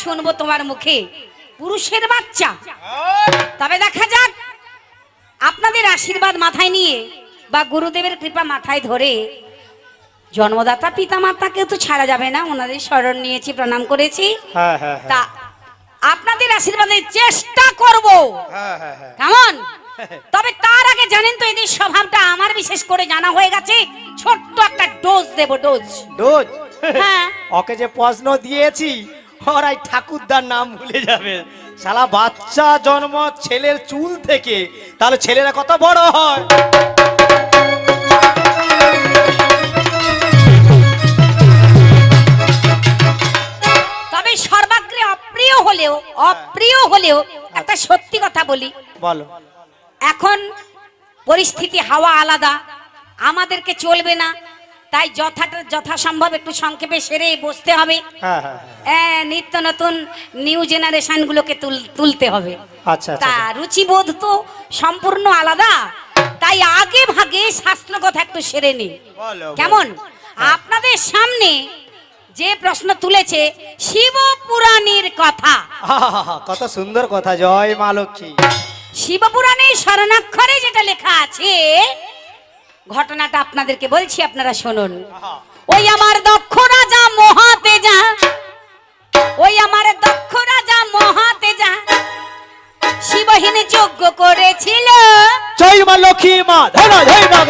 শুনব তোমার মুখে। পুরুষের বাচ্চা। তবে দেখা যাক আপনাদের আশীর্বাদ মাথায় নিয়ে বা গুরুদেবের কৃপা মাথায় ধরে জন্মদাতা পিতা মাতাকেও তো ছাড়া যাবে না ওনাদের স্মরণ নিয়েছি প্রণাম করেছি। হ্যাঁ হ্যাঁ হ্যাঁ। তা আপনাদের আশীর্বাদের চেষ্টা করব। কেমন? তবে তার আগে জানেন তো এদের স্বভাবটা আমার বিশেষ করে জানা হয়ে গেছে ছোট্ট একটা ডোজ দেব ডোজ। ডোজ? হ্যাঁ। ওকে যে প্রশ্ন দিয়েছি ওরাই ঠাকুরদার নাম ভুলে যাবে। শালা বাচ্চা জন্ম ছেলের চুল থেকে তাহলে ছেলেরা কত বড় হয়? তবে সর্বাগ্রে অপ্রিয় হলেও অপ্রিয় হলেও একটা সত্যি কথা বলি। বলো। এখন পরিস্থিতি হাওয়া আলাদা আমাদেরকে চলবে না তাই যথাটা যথাসম্ভব একটু সংক্ষেপে সেরে বসতে হবে। হ্যাঁ হ্যাঁ হ্যাঁ। নিত্য নতুন নিউ জেনারেশন গুলোকে তুল- তুলতে হবে। আচ্ছা আচ্ছা তা রুচিবোধ তো সম্পূর্ণ আলাদা। তাই আগে ভাগে শাস্ত্র কথা একটু সেরে নি। কেমন? আপনাদের সামনে যে প্রশ্ন তুলেছে শিব পুরাণের কথা। কত সুন্দর কথা। জয় মা লক্ষ্মী। শিবপুরাণের শরণাক্ষরে যেটা লেখা আছে ঘটনাটা আপনাদেরকে বলছি আপনারা শুনুন। ওই আমার দক্ষ রাজা মহাতেজা ওই আমার দক্ষ রাজা মহাতেজা শিবহীন যজ্ঞ করেছিল। জয় মা লক্ষ্মী মা ধরা ধৈ নাগ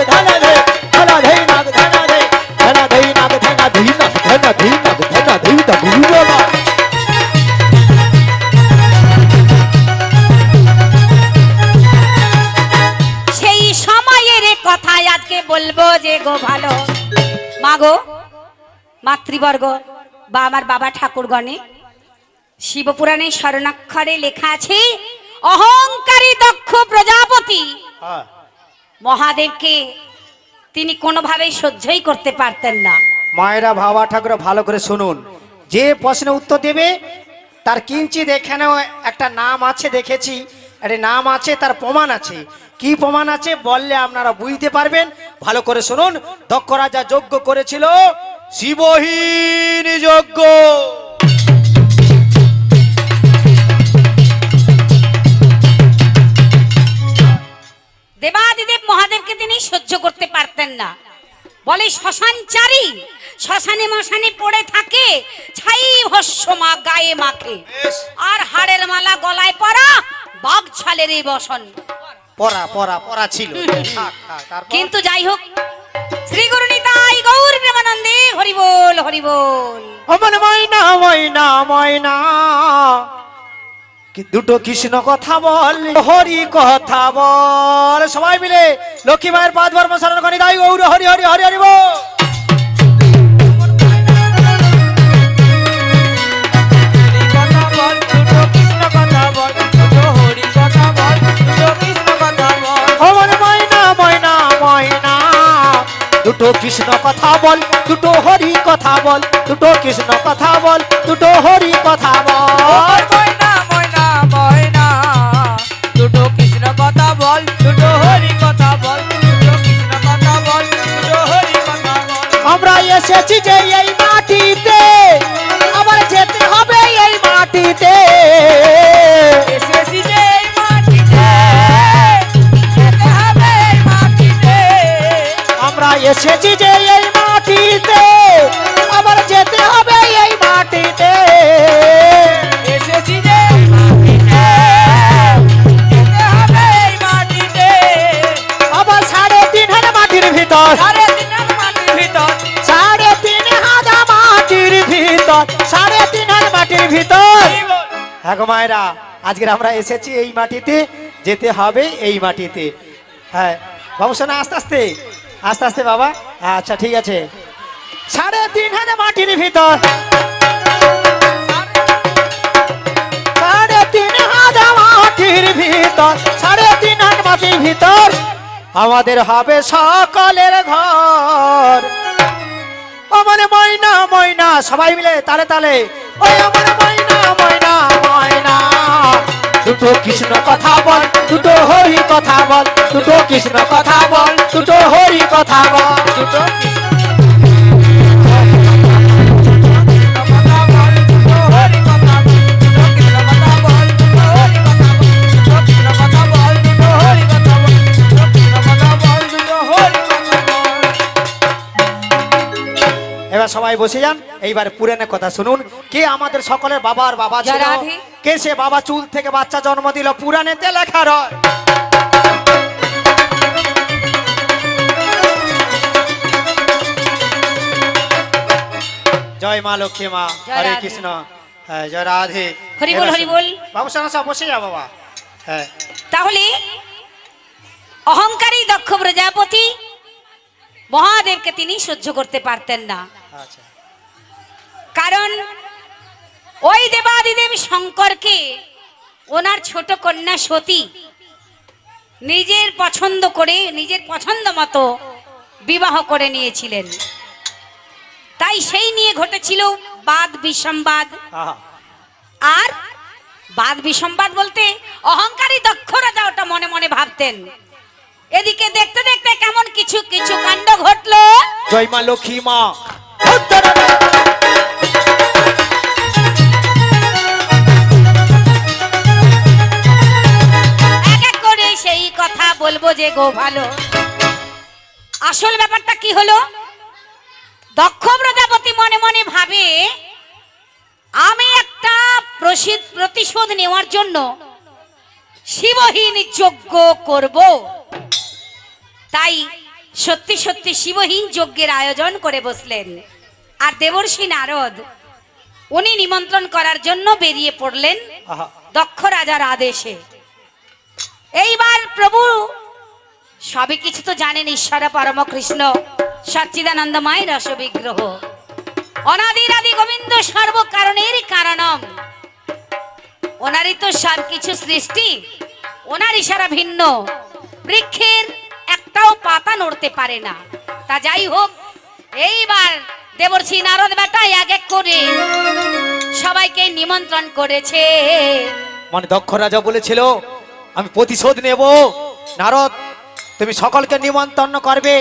মাতৃবর্গ বা আমার বাবা ঠাকুরগণে শিবপুরাণের শরণাক্ষরে লেখা আছে অহংকারী দক্ষ প্রজাপতি। হ্যাঁ। মহাদেবকে তিনি কোনোভাবেই সহ্যই করতে পারতেন না। মায়েরা বাবা ঠাকুর ভালো করে শুনুন। যে প্রশ্নের উত্তর দেবে তার কিঞ্চিত এখানেও একটা নাম আছে দেখেছি। একটা নাম আছে তার প্রমাণ আছে। কি প্রমাণ আছে বললে আপনারা বুঝতে পারবেন। ভালো করে শুনুন। দক্ষ রাজা যজ্ঞ করেছিল শিবহীন যজ্ঞ। দেবাদিদেব মহাদেবকে তিনি সহ্য করতে পারতেন না। বলে শ্মশানচারী শ্মশানে মশানে পড়ে থাকে ছাই ভস্য মা গায়ে মাখে। আর হাড়ের মালা গলায় পরা বাঘ ছালের এই বসন। পড়া পড়া পড়া ছিল? কিন্তু যাই হোক শ্রী গুরু নিতাই গৌর প্রেমানন্দে হরি বল হরি বল অমন ময়না ময়না ময়না। দুটো কৃষ্ণ কথা বল, হরি কথা বল। সবাই মিলে লক্ষ্মী মায়ের পাঁচ বার মশারণ করি। গাই গৌর, হরি হরি হরি হরি বল। কৃষ্ণ কথা বল দুটো হরি কথা বল দুটো কৃষ্ণ কথা বল দুটো হরি কথা বল। দুটো হরি কথা ময়না ময়না ময়না দুটো কৃষ্ণ কথা বল দুটো হরি কথা বল দুটো কৃষ্ণ কথা বল দুটো হরি কথা বল। আমরা এসেছি যে এই মাটিতে আবার যেতে হবে এই মাটিতে। এসেছি যে গো মায়েরা আজকে আমরা এসেছি এই মাটিতে, যেতে হবে এই মাটিতে। হ্যাঁ বাবু শোনা আস্তে আস্তে আস্তে আস্তে বাবা। আচ্ছা ঠিক আছে। সাড়ে তিন মাটির ভিতর। সাড়ে তিন মাটির ভিতর, সাড়ে তিন হাজার মাটির ভিতর। আমাদের হবে সকলের ঘর। আমার ময়না ময়না, সবাই মিলে তালে তালে। ওই আমার ময়না ময়না ময়না। দুটো কৃষ্ণ কথা বল, দুটো হরি কথা বল, দুটো কৃষ্ণ কথা বল, দুটো হরি কথা বল, দুটো সবাই বসে যান। এইবার পুরাণের কথা শুনুন। কে আমাদের সকলের বাবার বাবা ছিল? জয় কে সে বাবা চুল থেকে বাচ্চা জন্ম দিল? পুরাণেতে লেখা রয়। জয় মা লক্ষ্মী মা। হরে কৃষ্ণ। হ্যাঁ জয় রাধে। হরি বল, হরি। বল। বাবু সানা সব বসে যা বাবা। হ্যাঁ। তাহলে অহংকারী দক্ষ প্রজাপতি মহাদেবকে তিনি সহ্য করতে পারতেন না। আচ্ছা। কারণ ওই দেবাদিদেব শঙ্করকে ওনার ছোট কন্যা সতী নিজের পছন্দ করে নিজের পছন্দ মতো বিবাহ করে নিয়েছিলেন। তাই সেই নিয়ে ঘটেছিল বাদ বিসম্বাদ। আর বাদ বিসম্বাদ বলতে অহংকারী দক্ষ রাজা ওটা মনে মনে ভাবতেন। এদিকে দেখতে দেখতে কেমন কিছু কিছু কাণ্ড ঘটলো। জয় মা লক্ষ্মী মা। সেই কথা বলব যে গো ভালো। আসল ব্যাপারটা কি হলো? দক্ষ প্রজাপতি মনে মনে ভাবে আমি একটা প্রসিদ্ধ প্রতিশোধ নেওয়ার জন্য শিবহীন যজ্ঞ করব। তাই সত্যি সত্যি শিবহীন যজ্ঞের আয়োজন করে বসলেন। আর দেবর্ষী নারদ উনি নিমন্ত্রণ করার জন্য বেরিয়ে পড়লেন দক্ষ রাজার আদেশে। এইবার প্রভু সবই কিছু তো জানেন ঈশ্বর পরম কৃষ্ণ সচ্চিদানন্দময় রস বিগ্রহ অনাদির আদি গোবিন্দ সর্ব কারণের কারণম। ওনারই তো সব কিছু সৃষ্টি ওনার ইশারা ভিন্ন। বৃক্ষের একটাও পাতা নড়তে পারে না। তা যাই হোক, এইবার দেবর্ষী নারদ বেটা এক এক করে সবাইকে নিমন্ত্রণ করেছে। মানে দক্ষ রাজা বলেছিল, আমি প্রতিশোধ নেব। নারদ, তুমি সকলকে নিমন্ত্রণ করবে,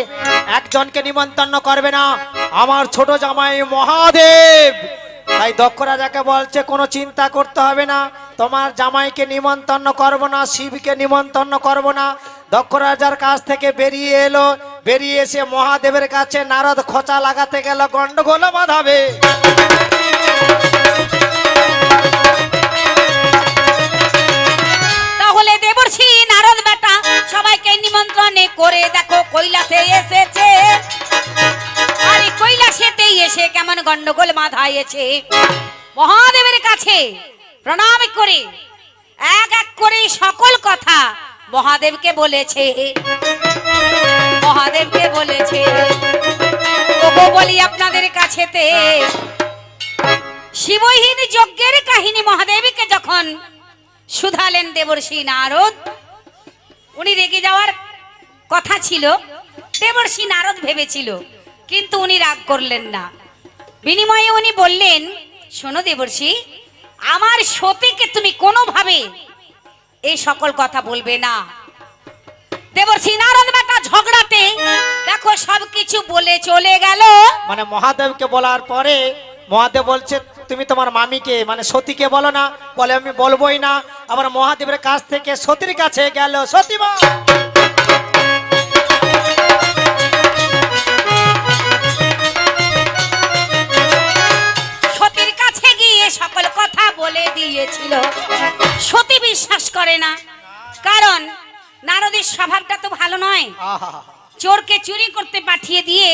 একজনকে নিমন্ত্রণ করবে না, আমার ছোট জামাই মহাদেব। তাই দক্ষ রাজাকে বলছে, কোনো চিন্তা করতে হবে না, তোমার জামাইকে নিমন্ত্রণ করব না, শিবকে নিমন্ত্রণ করব না দক্ষ রাজার কাছ থেকে বেরিয়ে এলো। বেরিয়ে এসে মহাদেবের কাছে নারদ খোঁচা লাগাতে গেল গন্ডগোল বাঁধাবে। তাহলে দেবর্ষি, নারদ বেটা, সবাইকে নিমন্ত্রণে করে দেখো, কৈলাসে এসেছে। আরে কৈলাসেতেই এসে কেমন গন্ডগোল মাথায়ছে মহাদেবের কাছে প্রণাম করে, এক এক করে সকল কথা মহাদেবকে বলেছে মহাদেবকে বলেছে ওগো বলি আপনাদের কাছেতে, শিবহীন যজ্ঞের কাহিনী মহাদেবকে যখন সুধালেন দেবর্ষি নারদ, উনি রেগে যাওয়ার কথা ছিল, দেবর্ষি নারদ ভেবেছিল, কিন্তু উনি রাগ করলেন না। বিনিময়ে উনি বললেন, শোনো দেবর্ষি, আমার সতীকে তুমি কোনোভাবে এই সকল কথা বলবে না। দেবর্ষি নারদ বেটা ঝগড়াতে দেখো সবকিছু বলে চলে গেল। মানে মহাদেবকে বলার পরে মহাদেব বলছে তুমি তোমার মামিকে মানে সতীকে বলো না। বলে আমি বলবোই না। আবার মহাদেবের কাছ থেকে সতীর কাছে গেল সতীমা সতীর কাছে গিয়ে সকল কথা বলে দিয়েছিল। করে না। কারণ নারদের স্বভাবটা তো ভালো নয়। চোরকে চুরি করতে পাঠিয়ে দিয়ে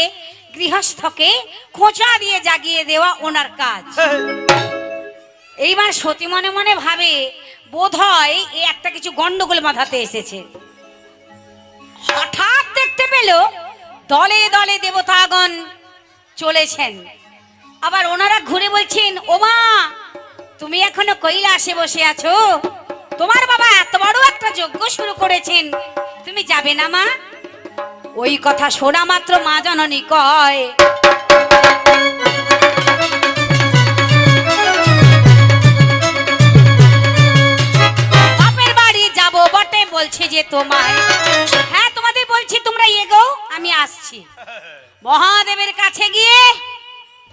গৃহস্থকে খোঁচা দিয়ে জাগিয়ে দেওয়া ওনার কাজ। এইবার সতী মনে মনে ভাবে বোধ হয় এ একটা কিছু গন্ডগোল মাথাতে এসেছে। হঠাৎ দেখতে পেল দলে দলে দেবতাগণ চলেছেন। আবার ওনারা ঘুরে বলছেন ওমা তুমি এখনও কৈলাসে বসে আছো? তোমার বাবা এত বড় একটা যজ্ঞ শুরু করেছেন। তুমি যাবে না, মা? ওই কথা শোনা মাত্র মা জননী কয়। বাপের বাড়ি যাব বটে, বলছে যে তোমায়। হ্যাঁ তোমাদের বলছি তোমরা এগো, আমি আসছি। মহাদেবের কাছে গিয়ে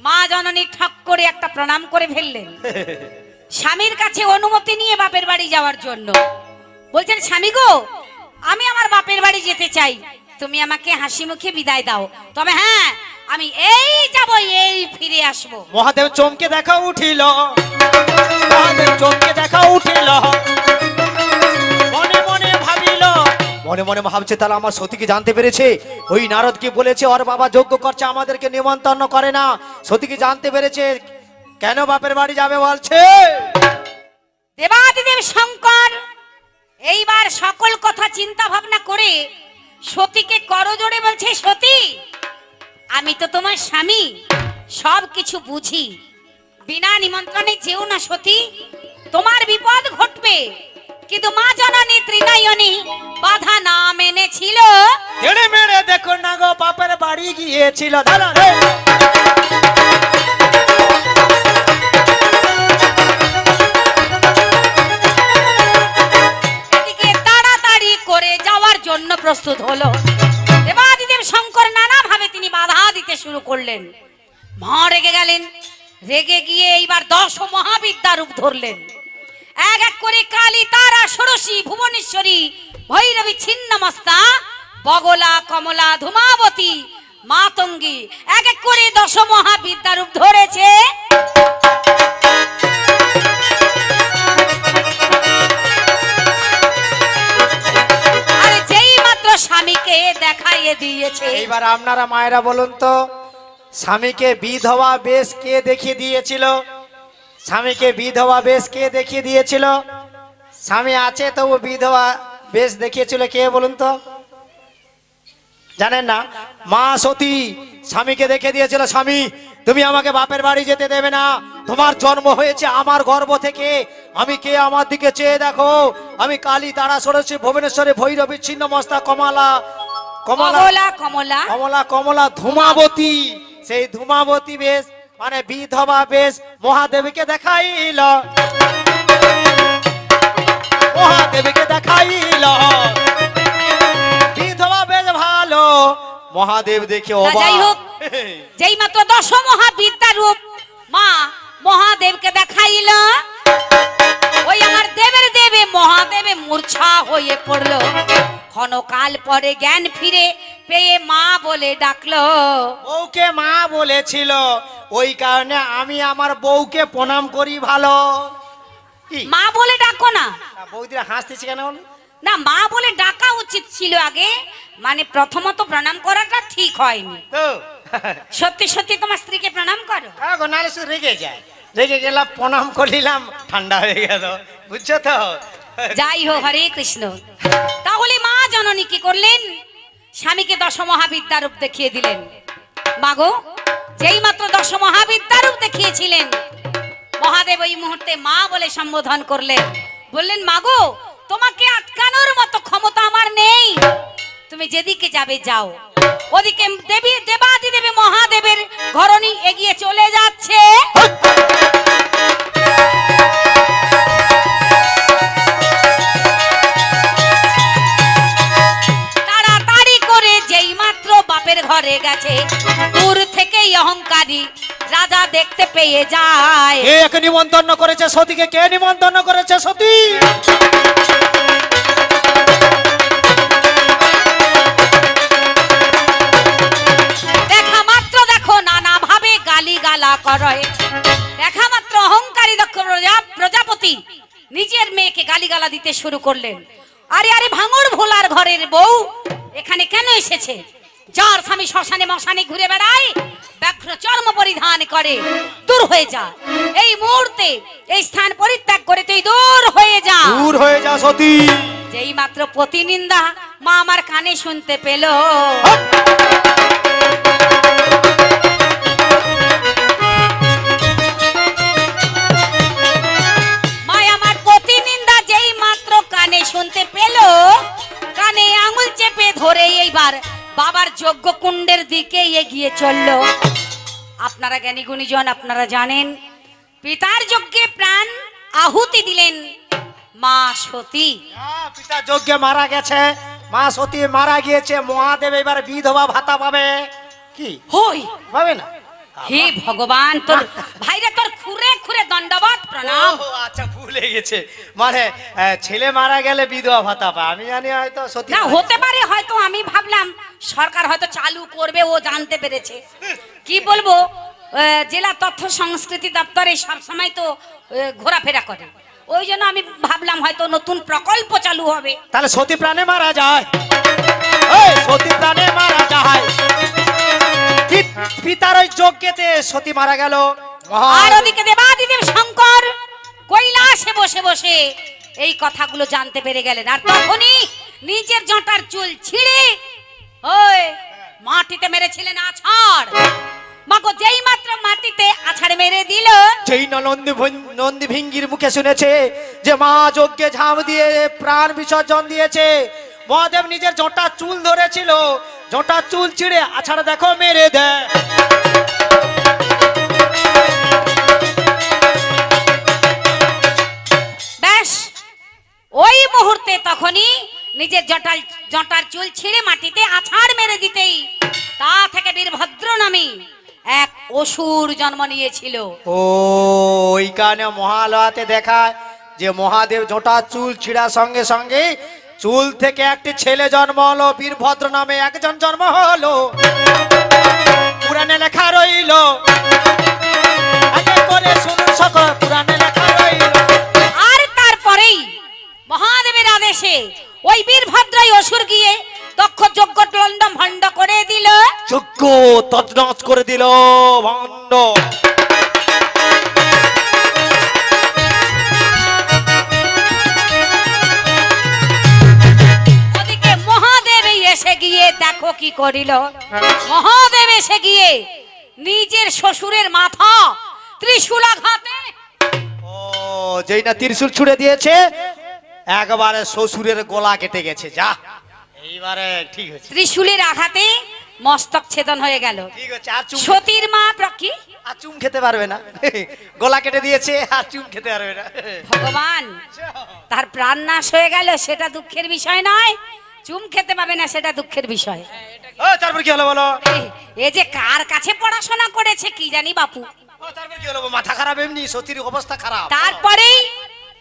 মা জননী ঠক করে একটা প্রণাম করে ফেললেন। স্বামীর কাছে অনুমতি নিয়ে বাপের বাড়ি যাওয়ার জন্য। বলছেন, স্বামী গো, আমি আমার বাপের বাড়ি যেতে চাই। তুমি আমাকে হাসি মুখে বিদায় দাও। তবে হ্যাঁ আমি এই যাব, এই ফিরে আসব। মহাদেব চমকে দেখা উঠিল। মহাদেব চমকে দেখা উঠিল। মনে মনে ভাবিল। মনে মনে ভাবছে তাহলে আমার সতীকে জানতে পেরেছে। ওই নারদকে বলেছে, ওর বাবা যোগ্য করছে, আমাদেরকে নিমন্ত্রণ করে না। সতীকে জানতে পেরেছে কেন বাপের বাড়ি যাবে বলছে? দেবাদিদেব শঙ্কর এইবার সকল কথা চিন্তা ভাবনা করে সতীকে করজোড়ে বলছে সতী আমি তো তোমার স্বামী সব কিছু বুঝি। বিনা নিমন্ত্রণে যেও না সতী তোমার বিপদ ঘটবে কিন্তু মা জননী ত্রিনয়নী বাধা না মেনেছিল। মেড়ে দেখো না গো বাপের বাড়ি গিয়েছিল। দাদা জন্য প্রস্তুত হলো। দেবাদিদেব শঙ্কর নানাভাবে তিনি বাধা দিতে শুরু করলেন। মা রেগে গেলেন, রেগে গিয়ে এইবার দশ মহাবিদ্যা রূপ ধরলেন। এক এক করে কালী, তারা, ষোড়শী, ভুবনেশ্বরী, ভৈরবী, ছিন্নমস্তা, বগলা, কমলা, ধুমাবতী, মাতঙ্গী, এক এক করে দশ মহাবিদ্যা রূপ ধরেছে আপনারা মায়েরা বলুন তো, স্বামীকে বিধবা বেশ কে দেখিয়ে দিয়েছিল? স্বামীকে বিধবা বেশ কে দেখিয়ে দিয়েছিল? স্বামী আছে তবু বিধবা বেশ দেখিয়েছিল কে বলুন তো? জানেন না? মা সতী স্বামীকে দেখে দিয়েছিল, স্বামী, তুমি আমাকে বাপের বাড়ি যেতে দেবে না। তোমার জন্ম হয়েছে আমার গর্ভ থেকে। আমি কে আমার দিকে চেয়ে দেখো? আমি কালী তারা সরেছি ভুবনেশ্বরে ভৈরবী ছিন্ন মস্তা কমালা। কমলা কমলা কমলা। কমলা ধূমাবতী। সেই ধূমাবতী বেশ মানে বিধবা বেশ মহাদেবীকে দেখাইল। মহাদেবীকে দেখাইল। বিধবা বেশ ভালো। মহাদেব দেখে যাই হোক যেই মাত্র দশ মহাবিদ্যা রূপ মা মহাদেবকে দেখাইল। ওই আমার দেবের দেবে মহাদেবে মূর্ছা হয়ে পড়ল। ক্ষণকাল পরে জ্ঞান ফিরে পেয়ে মা বলে ডাকলো বউকে মা বলেছিল ওই কারণে আমি আমার বউকে প্রণাম করি ভালো। মা বলে ডাকো না। বৌদিরা হাসতেছে কেন না মা বলে ডাকা উচিত ছিল আগে মানে প্রথমত প্রণাম করাটা ঠিক হয়নি। তো? সত্যি সত্যি তোমার স্ত্রীকে প্রণাম করো। এখন নাহলে রেগে যায়। রেগে গেলাম প্রণাম করিলাম ঠান্ডা হয়ে গেল। বুঝছ তো? যাই হোক, হরে কৃষ্ণ। তাহলে মা জননী কি করলেন? স্বামীকে দশ মহাবিদ্যারূপ দেখিয়ে দিলেন। মাগো, যেই মাত্র দশ মহাবিদ্যারূপ দেখিয়েছিলেন, মহাদেব ওই মুহূর্তে মা বলে সম্বোধন করলেন। বললেন, মাগো, তোমাকে আটকানোর মতো ক্ষমতা আমার নেই। তুমি যেদিকে যাবে যাও। ওদিকে দেবী দেবাদি দেবে মহাদেবের ঘরণী এগিয়ে চলে যাচ্ছে। ঘরে গেছে। দূর থেকেই অহংকারী রাজা দেখতে পেয়ে যায়। কে একে নিমন্ত্রণ করেছে সতীকে? কে নিমন্ত্রণ করেছে সতী? দেখা মাত্র দেখো নানা ভাবে গালি গালা করে দেখা মাত্র অহংকারী প্রজাপতি নিজের মেয়েকে গালিগালা দিতে শুরু করলেন। আরে আরে ভাঙড় ভোলার ঘরের বউ এখানে কেন এসেছে? যার স্বামী শ্মশানে মশানে ঘুরে বেড়ায় ব্যাঘ্র চর্ম পরিধান করে দূর হয়ে যা। এই মুহূর্তে এই স্থান পরিত্যাগ করে তুই দূর হয়ে যা। দূর হয়ে যা সতী। যেই মাত্র প্রতিনিন্দা মা আমার কানে শুনতে পেল। বাবার যজ্ঞ কুণ্ডের দিকে এগিয়ে চলল। আপনারা জ্ঞানী গুণীজন আপনারা জানেন পিতার যজ্ঞে প্রাণ আহুতি দিলেন মা সতী। পিতার পিতা যজ্ঞে মারা গেছে মা সতী মারা গিয়েছে মহাদেব এবার বিধবা ভাতা পাবে। কি? হই। পাবে না? হে ভগবান তোর ভাইরে তোর খুরে খুরে দণ্ডবত প্রণাম। ও, আচ্ছা ভুলে গেছে। মানে ছেলে মারা গেলে বিধবা ভাতা পায়। আমি জানি হয়তো সত্যি না হতে পারে হয়তো আমি ভাবলাম সরকার হয়তো চালু করবে ও জানতে পেরেছে। কি বলব জেলা তথ্য সংস্কৃতি দপ্তরে সবসময় তো ঘোরাফেরা করে। ওই জন্য আমি ভাবলাম হয়তো নতুন প্রকল্প চালু হবে। তাহলে সতী প্রাণে মারা যায়। ওই সতী প্রাণে মারা যায়। পিতার ওই যজ্ঞেতে সতী মারা গেল। আর ওদিকে দেবাদিদেব শঙ্কর কৈলাসে বসে বসে এই কথাগুলো জানতে পেরে গেলেন। আর তখনই নিজের জটার চুল ছিঁড়ে ওই মাটিতে মেরেছিলেন আছাড়। মাগো যেই মাত্র মাটিতে আছাড় মেরে দিল যেই না নন্দী নন্দী ভিঙ্গির মুখে শুনেছে যে মা যজ্ঞে ঝাঁপ দিয়ে প্রাণ বিসর্জন দিয়েছে মহাদেব নিজের জটা চুল ধরেছিল জটা চুল ছিঁড়ে আছাড়া দেখো মেরে দেয় ব্যাস ওই মুহূর্তে তখনই নিজের জটাল জটার চুল ছিঁড়ে মাটিতে আছাড় মেরে দিতেই তা থেকে বীরভদ্র নামে এক অসুর জন্ম নিয়েছিল। ও ওই কারণে মহালয়াতে দেখায় যে মহাদেব জটা চুল ছিঁড়ার সঙ্গে সঙ্গে চুল থেকে একটি ছেলে জন্ম হলো বীরভদ্র নামে একজন জন্ম হলো। পুরাণে লেখা রইল আগে করে শুনুন সকল পুরাণে লেখা রইল। আর তারপরেই মহাদেবের আদেশে ওই বীরভদ্রই অসুর গিয়ে দক্ষ যজ্ঞ লন্ডন ভণ্ড করে দিল। যোগ্য তজনজ করে দিল ভণ্ড। এসে গিয়ে দেখো কি করিল। মহাদেব এসে গিয়ে নিজের শ্বশুরের মাথা ত্রিশূলাঘাতে ও যেই না ত্রিশূল ছুড়ে দিয়েছে একবারে শ্বশুরের গলা কেটে গেছে যা। এইবারে ঠিক হয়েছে। ত্রিশূলের আঘাতে মস্তক ছেদন হয়ে গেল। ঠিক আছে আর চুম সতীর মা প্র- কি? আর চুম খেতে পারবে না। গলা কেটে দিয়েছে আর চুম খেতে পারবে না। ভগবান তার প্রাণ নাশ হয়ে গেল সেটা দুঃখের বিষয় নয়। চুম খেতে পাবে না সেটা দুঃখের বিষয়। ও তারপর কি হলো বলো? এ- এ যে কার কাছে পড়াশোনা করেছে কি জানি বাপু। তারপর কি হলো মাথা খারাপ এমনি? সতীর অবস্থা খারাপ। তারপরেই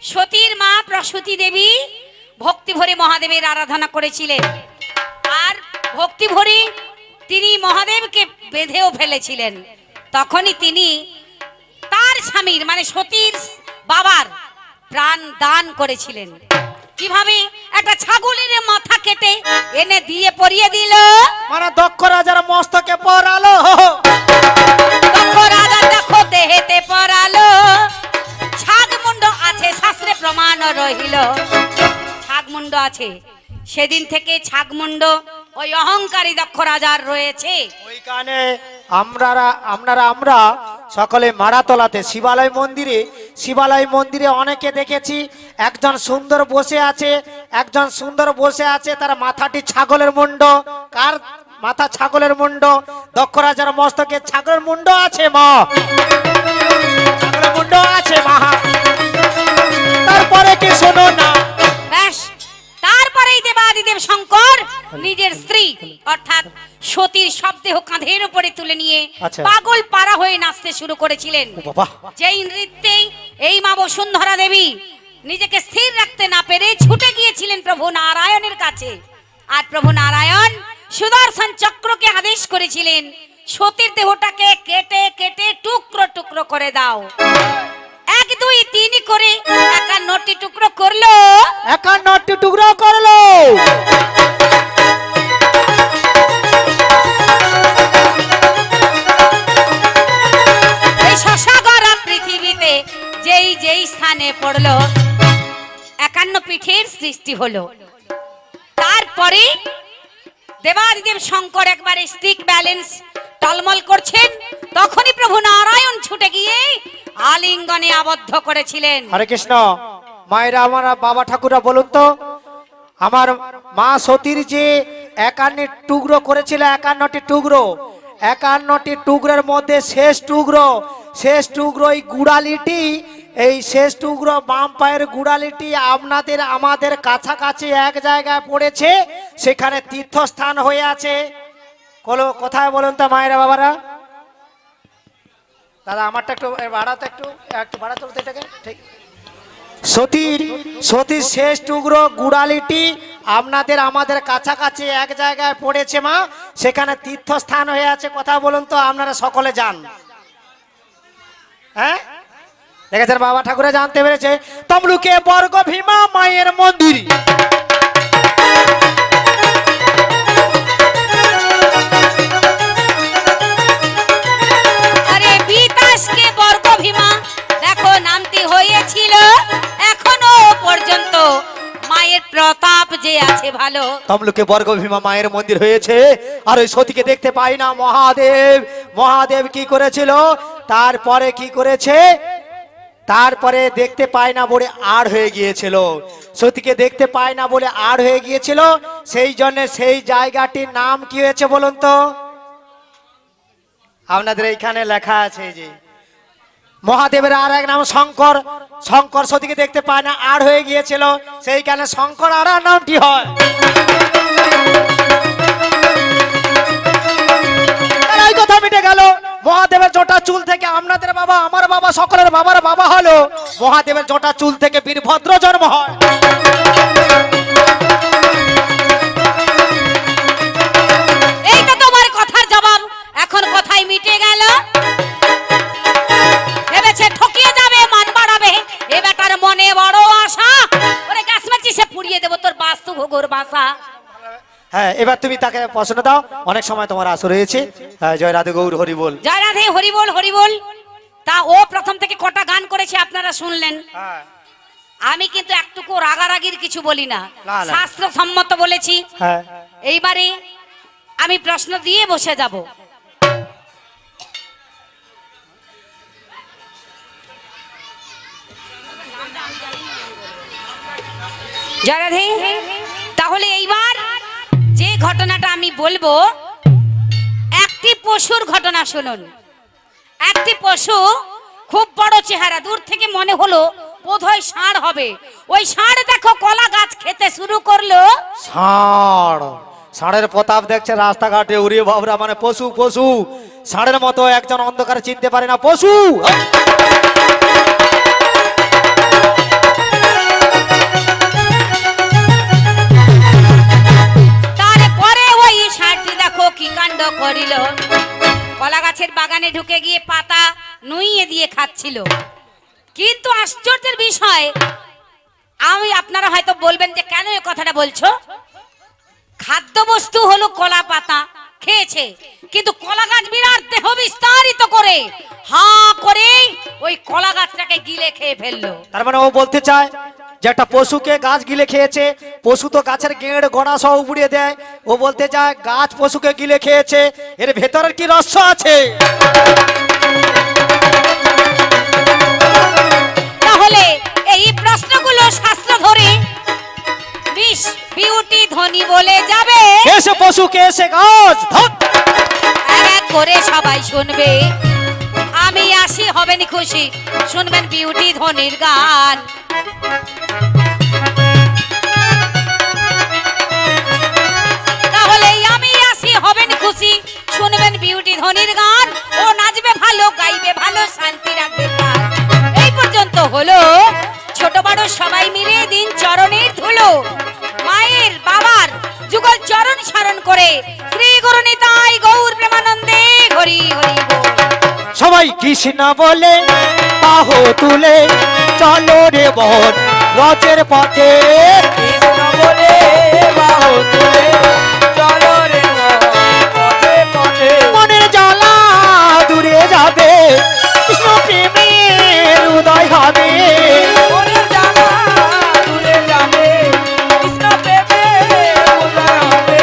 সতীর মা প্রসূতি দেবী ভক্তি ভরে মহাদেবের আরাধনা করেছিলেন। আর ভক্তি ভরে তিনি মহাদেবকে বেঁধেও ফেলেছিলেন। তখনই তিনি তার স্বামীর মানে সতীর বাবার প্রাণ দান করেছিলেন। কীভাবে একটা ছাগলের মাথা কেটে এনে দিয়ে পরিয়ে দিল? মানে দক্ষ রাজার মস্তকে পরালো। তখন রাজা দেখো দেহেতে পরালো। ছাগমুন্ড আছে শাস্ত্রে প্রমাণ রহিল। ছাগমুন্ড আছে। সেদিন থেকে ছাগমুন্ড ওই অহংকারী দক্ষ রাজার রয়েছে। ওই কানে আমরারা আপনারা আমরা সকলে মারাতলাতে শিবালয় মন্দিরে শিবালয় মন্দিরে অনেকে দেখেছি, একজন সুন্দর বসে আছে, একজন সুন্দর বসে আছে, তার মাথাটি ছাগলের মুন্ড। কার মাথা ছাগলের মুন্ড? দক্ষ রাজার মস্তকে ছাগলের মুন্ড আছে, মা। ছাগলের মুন্ড আছে, মা। তারপরে কি শোনো না? ব্যাস। তারপরেই দেবাদিদেব শঙ্কর নিজের স্ত্রী অর্থাৎ সতীর শব্দেহ কাঁধের উপরে তুলে নিয়ে আচ্ছা। পাগল পাড়া হয়ে নাচতে শুরু করেছিলেন। যেই নৃত্যে এই মা বসুন্ধরা দেবী নিজেকে স্থির রাখতে না পেরে ছুটে গিয়েছিলেন প্রভু নারায়ণের কাছে। আর প্রভু নারায়ণ সুদর্শন চক্রকে আদেশ করেছিলেন সতীর দেহটাকে কেটে কেটে টুকরো টুকরো করে দাও। এক দুই তিন করে একান্নটি টুকরো করল। একান্নটি টুকরো করল। এই শশাগরা পৃথিবীতে যেই যেই স্থানে পড়ল একান্ন পিঠের সৃষ্টি হলো। তারপরে দেবাদিদেব শঙ্কর একবারে স্টিক ব্যালেন্স টলমল করছেন, তখনই প্রভু নারায়ণ ছুটে গিয়ে আলিঙ্গনে আবদ্ধ করেছিলেন। হরে কৃষ্ণ, মায়েরা, আমার বাবা ঠাকুরা বলুন তো, আমার মা সতীর যে একান্নটি টুকরো করেছিল, একান্নটি টুকরো। একান্নটি টুকরোর মধ্যে শেষ টুকরো শেষ টুকরো এই গুড়ালিটি, এই শেষ টুকরো বাম পায়ের গুড়ালিটি আপনাদের, আমাদের কাছাকাছি এক জায়গায় পড়েছে, সেখানে তীর্থস্থান হয়ে আছে। কোলো, কোথায় বলুন তো মায়েরা, বাবারা? দাদা, আমারটা একটু বাড়াতো একটু একটু বাড়াতো তো এটাকে, ঠিক। সতীর সতীর শেষ টুকরো, গুড়ালিটি আপনাদের আমাদের কাছাকাছি এক জায়গায় পড়েছে মা, সেখানে তীর্থস্থান হয়ে আছে, কথা বলুন তো, আপনারা সকলে যান। হ্যাঁ? দেখেছেন, বাবা ঠাকুরে জানতে পেরেছে, তমলুকে বর্গ ভীমা মায়ের মন্দির। তমলুকে বর্গভীমা মায়ের মন্দির হয়েছে। আর ওই সতীকে দেখতে পাই না মহাদেব। মহাদেব কি করেছিল? তারপরে কি করেছে? তারপরে দেখতে পায় না বলে আর হয়ে গিয়েছিল। সতীকে দেখতে পায় না বলে আর হয়ে গিয়েছিল। সেই জন্য সেই জায়গাটির নাম কি হয়েছে বলুন তো? আপনাদের এইখানে লেখা আছে যে মহাদেবের আর এক নাম শঙ্কর। শঙ্কর সতীকে দেখতে পায় না আর হয়ে গিয়েছিল। সেই কারণে শঙ্কর আর নামটি হয়। কথা মিটে মহাদেবের জোটা চুল থেকে আপনাদের বাবা, আমার বাবা, সকলের বাবার বাবা হলো। মহাদেবের জোটা চুল থেকে বীরভদ্র জন্ম হয়। এবার তুমি তাকে প্রশ্ন দাও। অনেক সময় তোমার আসর রয়েছে। হ্যাঁ, জয় রাধে গৌর হরি বল। জয় রাধে হরি বল হরি বল। তা ও প্রথম থেকে কটা গান করেছে আপনারা শুনলেন? আমি কিন্তু একটুকু রাগারাগির কিছু বলি না। শাস্ত্র সম্মত বলেছি। হ্যাঁ। এইবারে আমি প্রশ্ন দিয়ে বসে যাব। জয় রাধে তাহলে এইবার ঘটনাটা আমি বলব। একটি পশুর ঘটনা শুনুন। একটি পশু খুব বড় চেহারা, দূর থেকে মনে হলো বোধহয় ষাঁড় হবে। ওই ষাঁড় দেখো, কলা গাছ খেতে শুরু করল। ষাঁড়। ষাঁড়ের প্রতাপ দেখছে রাস্তাঘাটে উড়ে বাবরা মানে পশু পশু। ষাঁড়ের মতো একজন অন্ধকারে চিনতে পারে না, পশু। গাছের বাগানে ঢুকে গিয়ে পাতা নুইয়ে দিয়ে খাচ্ছিল। কিন্তু আশ্চর্যের বিষয়, আমি আপনারা হয়তো বলবেন যে কেন এ কথাটা বলছো? খাদ্যবস্তু হলো কলা পাতা, খেয়েছে। কিন্তু কলা গাছ বিরাট দেহ বিস্তারিত করে, হা করে ওই কলা গাছটাকে গিলে খেয়ে ফেলল। তার মানে ও বলতে চায় যে একটা পশুকে গাছ গিলে খেয়েছে পশু তো গাছের গেঁড় গোড়া সব উড়িয়ে দেয়। ও বলতে যায় গাছ পশুকে গিলে খেয়েছে এর ভেতরের কি রহস্য আছে? তাহলে এই প্রশ্নগুলো শাস্ত্র ধরে বিশ বিউটি ধনী বলে যাবে। এসে পশুকে এসে গাছ ধর। করে সবাই শুনবে। আমি আসি হবেন খুশি। শুনবেন বিউটি ধনির গান। তাহলে আমি আসি হবেন খুশি। শুনবেন বিউটি ধনির গান। ও নাচবে ভালো, গাইবে ভালো, শান্তি রাখবে। এই পর্যন্ত হলো। ছোট বড় সবাই মিলে দিন চরণের ধুলো। মায়ের, বাবার যুগল চরণ স্মরণ করে। শ্রী গুরু নিতাই গৌর প্রেমানন্দে হরি। সবাই কৃষ্ণ বলে বাহ তুলে চলো রে বন রথের পথে। কৃষ্ণ বলে বাহু তুলে চলো রে পথে পথে। মনের জ্বালা দূরে যাবে কৃষ্ণ প্রেমের উদয় হবে। মনের জ্বালা দূরে যাবে কৃষ্ণ প্রেমে উদয় হবে।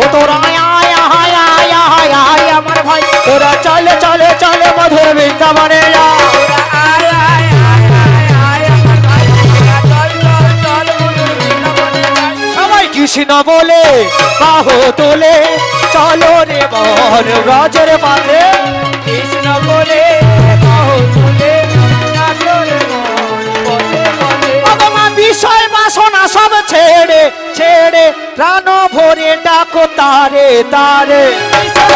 ও তোরা আয় আয় আয় আয় আয় আয় আমার ভাই তোরা চলে চলে। আয় আয়। আমার কৃষ্ণ বলে বাহ তোলে চলো রে বন রজের পথে কৃষ্ণ বলে বাহু তুলে বিষয় বাসনা সব ছেড়ে ছেড়ে প্রাণ ভরে ডাকো তারে তারে। বাসনা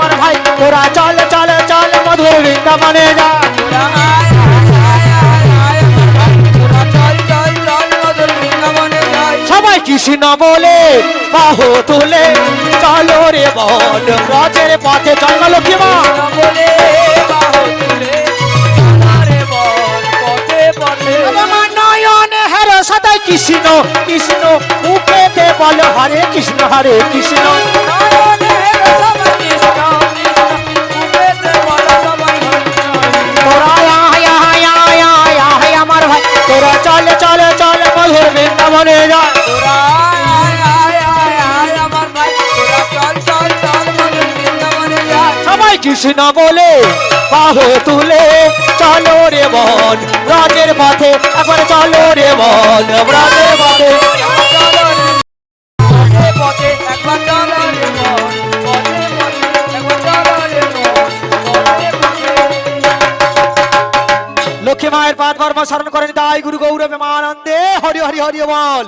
আমার ভাই তোরা চল চল চল মধুর বৃন্দাবনে যা। সবাই কৃষ্ণ বলে বাহু তুলে চলো রে বল পথে চল লক্ষ্মী মা। বলে সদাই কৃষ্ণ কৃষ্ণ মুখেতে বল হরে কৃষ্ণ হরে কৃষ্ণ। মধুর বৃন্দাবনে যাই সবাই কৃষ্ণ বলে বাহু তুলে চলো রে বন ব্রজের পথে একবার চলো রে বন ব্রজের পথে। একবার চলো রে মন বর্মা স্মরণ করেন তাই গুরু গৌরবে মানন্দে। হরি হরি হরি বল।